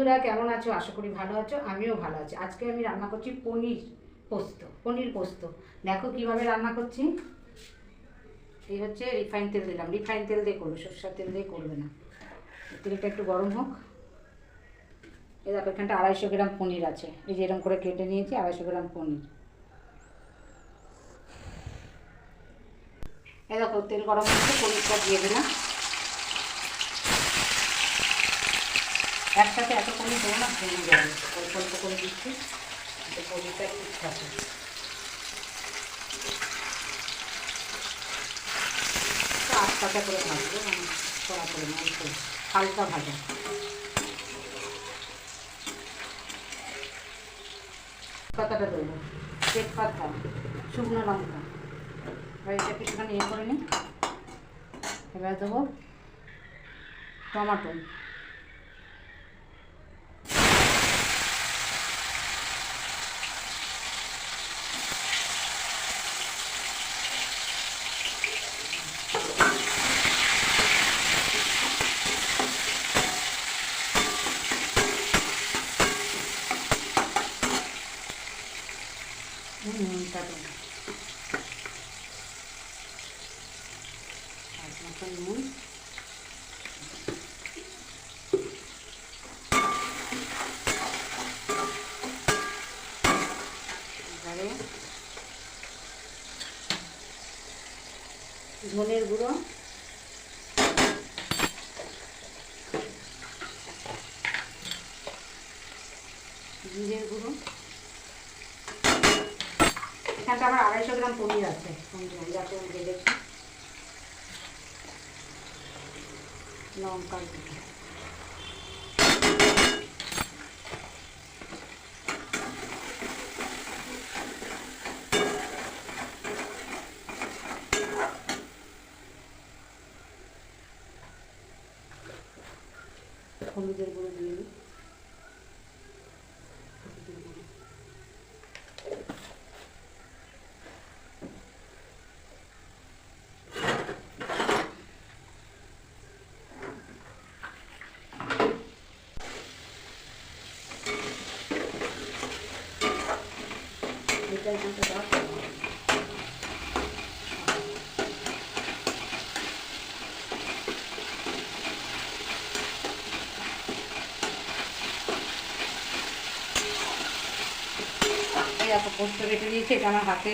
বন্ধুরা, কেমন আছো? আশা করি ভালো আছো, আমিও ভালো আছি। আজকে আমি রান্না করছি পনির পোস্ত পনির পোস্ত। দেখো কীভাবে রান্না করছি। এই হচ্ছে রিফাইন তেল দিলাম। রিফাইন তেল দিয়ে করবে, সর্ষার তেল দিয়ে করবে না। তেলটা একটু গরম হোক। এই দেখো, এখানটা আড়াইশো গ্রাম পনির আছে। এই যে এরকম করে কেটে নিয়েছি, আড়াইশো গ্রাম পনির। এই দেখো, তেল গরম হচ্ছে পনিরটা দিয়ে দিলাম। একসাথে এত পনির দেবো না, ভেঙে যাবে। অল্প অল্প করে দিচ্ছি পনিরটা ঠিক থাকে করে ভাজবো মানে করে না হালকা ভাজা। পাতাটা দেবো, তেজপাতা, শুকনো লঙ্কা। এটাকে একটুখানি ইয়ে করে নিই। এবার দেবো টমাটো। নুনটা দেবো আর মতো নুন ধনের গুঁড়ো। জিরের গুঁড়ো। এখানটা আমার আড়াইশো গ্রাম পনির আছে। আমি লঙ্কার গুঁড়ো। হলুদের গুঁড়ো দিয়ে দিই হলুদের গুঁড়ো এটা এখানটা দেওয়া এই দেখো পোস্ত কেটে দিয়েছি এটা আমার হাতে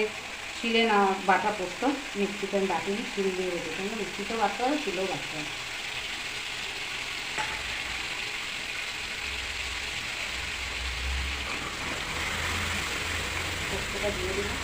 ছিলে না বাটা পোস্ত। মিক্সিতে বাটিনি শিল দিয়ে রেখেছি মিক্সিতেও বাটতে হবে শিলেও বাটতে হবে। পোস্তটা দিয়ে দিলাম।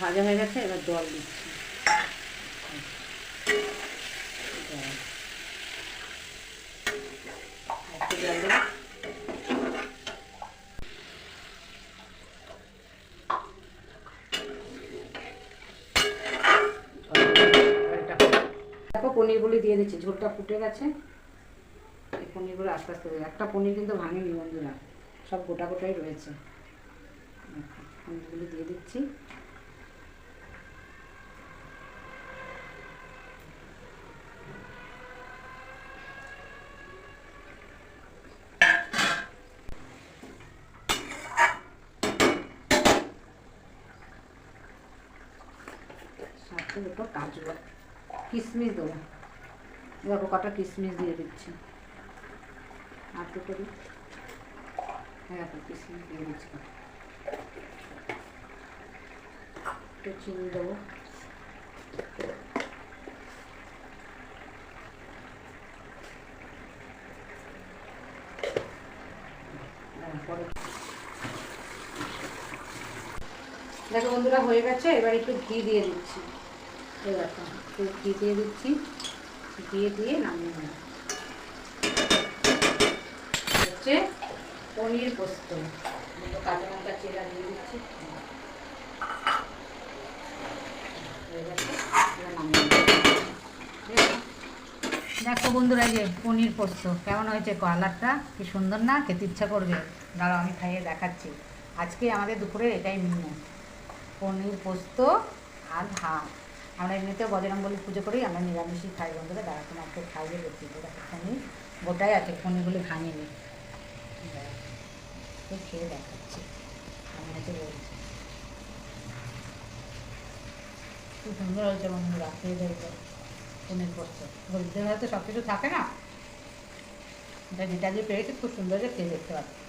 ভাজা হয়ে গেছে এবার জল দিচ্ছি জল। আর একটু জল দেবো দেখো পনিরগুলি দিয়ে দিচ্ছি, ঝোলটা ফুটে গেছে। এই পনিরগুলো আস্তে আস্তে একটা পনির কিন্তু ভাঙেনি বন্ধুরা, সব গোটা গোটাই রয়েছে। পনিরগুলি দিয়ে দিচ্ছি। দুটো কাজু কিশমিশ দেবো। দেখো কটা কিশমিশ দিয়ে দিচ্ছি। আর দুটো দিই হ্যাঁ দেখো কিশমিশ দিয়ে দিচ্ছি। একটু চিনি দেবো। হ্যাঁ, দেখো বন্ধুরা হয়ে গেছে। এবার একটু ঘি দিয়ে দিচ্ছি। এই দেখো একটু ঘি দিয়ে দিচ্ছি। দিয়ে দিয়ে নামিয়ে নেব। হচ্ছে পনির পোস্ত। কাঁচা লঙ্কা দিয়ে দিচ্ছি। দেখো বন্ধুরা যে পনির পোস্ত, কেমন হয়েছে কালারটা? কি সুন্দর না? খেতে ইচ্ছা করবে। দাঁড়াও, আমি খাইয়ে দেখাচ্ছি। আজকে আমাদের দুপুরে এটাই মিনিমাম পনির পোস্ত আর ভাত। আমরা এমনিতেও বজরং বলি পুজো করি আমরা নিরামিষই খাই বন্ধুরা দাঁড়া তোমাকে খাইয়ে দেখো পনির গোটাই আছে ভাঙিনি দাঁড়াও, এই খেয়ে দেখাচ্ছি আমি হচ্ছে বলছি। খুব সুন্দর হয়েছে বন্ধুরা খেয়ে দেখবে পনির পোস্ত হলুদের হয়তো সব কিছু থাকে না? যেটা দিয়ে পেয়েছি খুব সুন্দর খেয়ে দেখতে পাচ্ছি